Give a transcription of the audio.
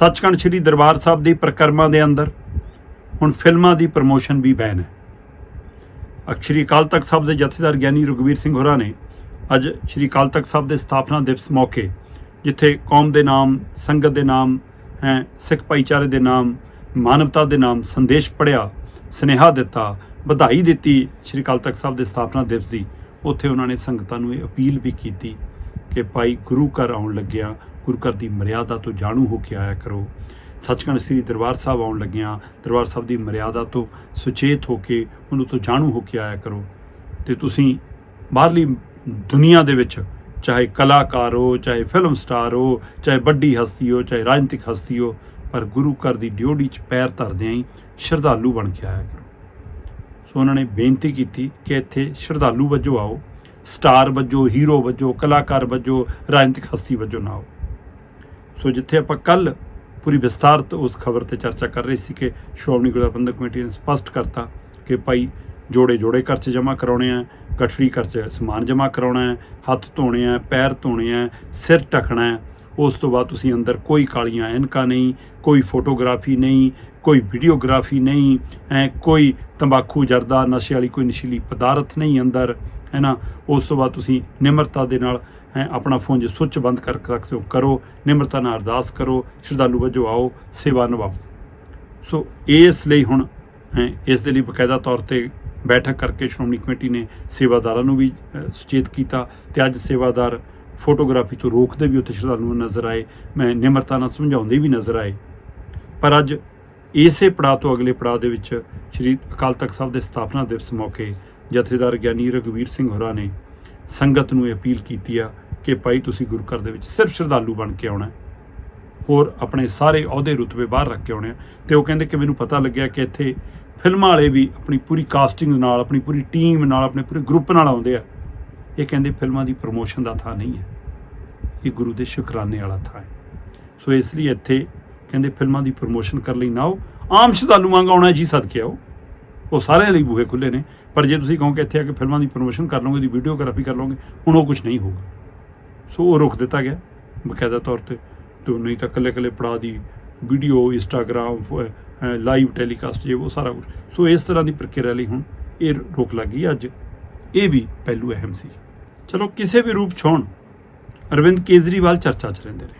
ਸੱਚਖੰਡ ਸ੍ਰੀ ਦਰਬਾਰ ਸਾਹਿਬ ਦੀ ਪ੍ਰਕਰਮਾਂ ਦੇ ਅੰਦਰ ਹੁਣ ਫਿਲਮਾਂ ਦੀ ਪ੍ਰਮੋਸ਼ਨ ਵੀ ਬੈਨ ਹੈ। ਅਕਸ਼ਰੀ ਅਕਾਲ ਤਖਤ ਸਾਹਿਬ ਦੇ ਜਥੇਦਾਰ ਗਿਆਨੀ ਰਘੁਵੀਰ ਸਿੰਘ ਹੋਰਾਂ ਨੇ ਅੱਜ ਸ਼੍ਰੀ ਅਕਾਲ ਤਖਤ ਸਾਹਿਬ ਦੇ ਸਥਾਪਨਾ ਦਿਵਸ ਮੌਕੇ, ਜਿੱਥੇ ਕੌਮ ਦੇ ਨਾਮ, ਸੰਗਤ ਦੇ ਨਾਮ, ਹੈ, ਸਿੱਖ ਭਾਈਚਾਰੇ ਦੇ ਨਾਮ, ਮਾਨਵਤਾ ਦੇ ਨਾਮ ਸੰਦੇਸ਼ ਪੜਿਆ ਸਨੇਹਾ ਦਿੱਤਾ, ਵਧਾਈ ਦਿੱਤੀ ਸ਼੍ਰੀ ਅਕਾਲ ਤਖਤ ਸਾਹਿਬ ਦੇ ਸਥਾਪਨਾ ਦਿਵਸ ਦੀ। ਉੱਥੇ ਉਹਨਾਂ ਨੇ ਸੰਗਤਾਂ ਨੂੰ ਇਹ ਅਪੀਲ ਵੀ ਕੀਤੀ ਕਿ ਭਾਈ ਗੁਰੂ ਘਰ ਆਉਣ ਲੱਗਿਆ ਗੁਰੂ ਘਰ ਦੀ ਮਰਿਆਦਾ ਤੋਂ ਜਾਣੂ ਹੋ ਕੇ ਆਇਆ ਕਰੋ। ਸੱਚਖੰਡ ਸ੍ਰੀ ਦਰਬਾਰ ਸਾਹਿਬ ਆਉਣ ਲੱਗਿਆਂ ਦਰਬਾਰ ਸਾਹਿਬ ਦੀ ਮਰਿਆਦਾ ਤੋਂ ਸੁਚੇਤ ਹੋ ਕੇ ਉਹਨੂੰ ਤੋਂ ਜਾਣੂ ਹੋ ਕੇ ਆਇਆ ਕਰੋ। ਤੇ ਤੁਸੀਂ ਬਾਹਰਲੀ ਦੁਨੀਆ ਦੇ ਵਿੱਚ ਚਾਹੇ ਕਲਾਕਾਰ ਹੋ, ਚਾਹੇ ਫਿਲਮ ਸਟਾਰ ਹੋ, ਚਾਹੇ ਵੱਡੀ ਹਸਤੀ ਹੋ, ਚਾਹੇ ਰਾਜਨੀਤਿਕ ਹਸਤੀ ਹੋ, ਪਰ ਗੁਰੂ ਘਰ ਦੀ ਡਿਓੜੀ 'ਚ ਪੈਰ ਧਰਦਿਆਂ ਹੀ ਸ਼ਰਧਾਲੂ ਬਣ ਕੇ ਆਇਆ ਕਰੋ। ਸੋ ਉਹਨਾਂ ਨੇ ਬੇਨਤੀ ਕੀਤੀ ਕਿ ਇੱਥੇ ਸ਼ਰਧਾਲੂ ਵਜੋਂ ਆਓ, ਸਟਾਰ ਵਜੋਂ, ਹੀਰੋ ਵਜੋਂ, ਕਲਾਕਾਰ ਵਜੋਂ, ਰਾਜਨੀਤਿਕ ਹਸਤੀ ਵਜੋਂ ਨਾ ਆਓ। ਸੋ ਜਿੱਥੇ ਆਪਾਂ ਕੱਲ ਪੂਰੀ ਵਿਸਤਾਰਤ ਉਸ ਖਬਰ ਤੇ ਚਰਚਾ ਕਰ ਰਹੇ ਸੀ ਕਿ ਸ਼੍ਰੋਮਣੀ ਗੁਰਦੁਆਰਾ ਪ੍ਰਬੰਧਕ ਕਮੇਟੀ ਨੇ ਸਪਸ਼ਟ ਕਰਤਾ ਕਿ ਭਾਈ ਜੋੜੇ ਜੋੜੇ ਘਰ 'ਚ ਜਮ੍ਹਾਂ ਕਰਾਉਣੇ ਆ, ਗਠੜੀ ਘਰ ਸਮਾਨ ਜਮ੍ਹਾਂ ਕਰਾਉਣਾ ਹੈ, ਹੱਥ ਧੋਣੇ ਆ, ਪੈਰ ਧੋਣੇ ਆ, ਸਿਰ ਢੱਕਣਾ ਹੈ, ਉਸ ਤੋਂ ਬਾਅਦ ਤੁਸੀਂ ਅੰਦਰ ਕੋਈ ਕਾਲੀਆਂ ਐਨਕਾਂ ਨਹੀਂ, ਕੋਈ ਫੋਟੋਗ੍ਰਾਫੀ ਨਹੀਂ, ਕੋਈ ਵੀਡੀਓਗ੍ਰਾਫੀ ਨਹੀਂ ਐ ਕੋਈ ਤੰਬਾਕੂ ਜਰਦਾ, ਨਸ਼ੇ ਵਾਲੀ ਕੋਈ ਨਸ਼ੀਲੀ ਪਦਾਰਥ ਨਹੀਂ ਅੰਦਰ ਹੈ ਨਾ ਉਸ ਤੋਂ ਬਾਅਦ ਤੁਸੀਂ ਨਿਮਰਤਾ ਦੇ ਨਾਲ ਆਪਣਾ ਫੋਨ ਜੇ ਸੁੱਚ ਬੰਦ ਕਰ ਰੱਖ ਹੋ ਕਰੋ ਨਿਮਰਤਾ ਨਾਲ ਅਰਦਾਸ ਕਰੋ ਸ਼ਰਧਾਲੂ ਵਜੋਂ ਆਓ ਸੇਵਾ ਨਿਭਾਓ। ਸੋ ਇਸ ਲਈ ਹੁਣ ਹੈਂ, ਇਸ ਦੇ ਲਈ ਬਕਾਇਦਾ ਤੌਰ ਤੇ ਬੈਠਕ ਕਰਕੇ ਸ਼੍ਰੋਮਣੀ ਕਮੇਟੀ ਨੇ ਸੇਵਾਦਾਰਾਂ ਨੂੰ ਵੀ ਸੁਚੇਤ ਕੀਤਾ ਤੇ ਅੱਜ ਸੇਵਾਦਾਰ ਫੋਟੋਗ੍ਰਾਫੀ ਤੋਂ ਰੋਕਦੇ ਵੀ ਉੱਥੇ ਸ਼ਰਧਾਲੂ ਨੂੰ ਨਜ਼ਰ ਆਏ ਮੈਂ ਨਿਮਰਤਾ ਨਾਲ ਸਮਝਾਉਂਦੇ ਵੀ ਨਜ਼ਰ ਆਏ। ਪਰ ਅੱਜ ਇਸੇ ਪੜਾਅ ਤੋਂ ਅਗਲੇ ਪੜਾਅ ਦੇ ਵਿੱਚ ਸ਼੍ਰੀ ਅਕਾਲ ਤਖਤ ਸਾਹਿਬ ਦੇ ਸਥਾਪਨਾ ਦਿਵਸ ਮੌਕੇ ਜਥੇਦਾਰ ਗਿਆਨੀ ਰਘਵੀਰ ਸਿੰਘ ਹੋਰਾਂ ਨੇ ਸੰਗਤ ਨੂੰ ਇਹ ਅਪੀਲ ਕੀਤੀ ਆ ਕਿ ਭਾਈ ਤੁਸੀਂ ਗੁਰੂ ਘਰ ਦੇ ਵਿੱਚ ਸਿਰਫ ਸ਼ਰਧਾਲੂ ਬਣ ਕੇ ਆਉਣਾ ਹੋਰ ਆਪਣੇ ਸਾਰੇ ਅਹੁਦੇ ਰੁਤਬੇ ਬਾਹਰ ਰੱਖ ਕੇ ਆਉਣੇ ਆ। ਤੇ ਉਹ ਕਹਿੰਦੇ ਕਿ ਮੈਨੂੰ ਪਤਾ ਲੱਗਿਆ ਕਿ ਇੱਥੇ ਫਿਲਮਾਂ ਵਾਲੇ ਵੀ ਆਪਣੀ ਪੂਰੀ ਕਾਸਟਿੰਗ ਨਾਲ, ਆਪਣੀ ਪੂਰੀ ਟੀਮ ਨਾਲ, ਆਪਣੇ ਪੂਰੇ ਗਰੁੱਪ ਨਾਲ ਆਉਂਦੇ ਆ। ਇਹ ਕਹਿੰਦੇ ਫਿਲਮਾਂ ਦੀ ਪ੍ਰਮੋਸ਼ਨ ਦਾ ਥਾਂ ਨਹੀਂ ਹੈ। ਇਹ ਗੁਰੂ ਦੇ ਸ਼ੁਕਰਾਨੇ ਵਾਲਾ ਥਾਂ ਹੈ। ਸੋ ਇਸ ਲਈ ਇੱਥੇ ਕਹਿੰਦੇ ਫਿਲਮਾਂ ਦੀ ਪ੍ਰਮੋਸ਼ਨ ਕਰਨ ਲਈ ਨਾ ਆਓ। ਆਮ ਸ਼ਰਧਾਲੂ ਵਾਂਗ ਆਉਣਾ ਜੀ ਸਦਕੇ ਆਓ। ਉਹ ਸਾਰਿਆਂ ਲਈ ਬੂਹੇ ਖੁੱਲੇ ਨੇ। ਪਰ ਜੇ ਤੁਸੀਂ ਕਹੋ ਕਿ ਇੱਥੇ ਆ ਕੇ ਫਿਲਮਾਂ ਦੀ ਪ੍ਰਮੋਸ਼ਨ ਕਰ ਲਓਗੇ, ਦੀ ਵੀਡੀਓਗ੍ਰਾਫੀ ਕਰ ਲਓਗੇ, ਹੁਣ ਉਹ ਕੁਝ ਨਹੀਂ ਹੋਊਗਾ। ਸੋ ਉਹ ਰੁਕ ਦਿੱਤਾ ਗਿਆ, ਬਕਾਇਦਾ ਤੌਰ ਤੇ। ਤੋਂ ਨਹੀਂ ਤਾਂ ਕੱਲੇ ਕੱਲੇ ਪੜਾ ਦੀ ਵੀਡੀਓ ਇੰਸਟਾਗ੍ਰਾਮ ਲਾਈਵ ਟੈਲੀਕਾਸਟ ਜੇ, ਉਹ ਸਾਰਾ ਕੁਝ ਸੋ ਇਸ ਤਰ੍ਹਾਂ ਦੀ ਪ੍ਰਕਿਰਿਆ ਲਈ ਹੁਣ ਇਹ ਰੋਕ ਲੱਗੀ ਅੱਜ। ਇਹ ਵੀ ਪਹਿਲੂ ਅਹਿਮ ਸੀ। ਚਲੋ ਕਿਸੇ ਵੀ ਰੂਪ 'ਚ ਹੋਣ, ਅਰਵਿੰਦ ਕੇਜਰੀਵਾਲ ਚਰਚਾ 'ਚ ਰਹਿੰਦੇ ਨੇ।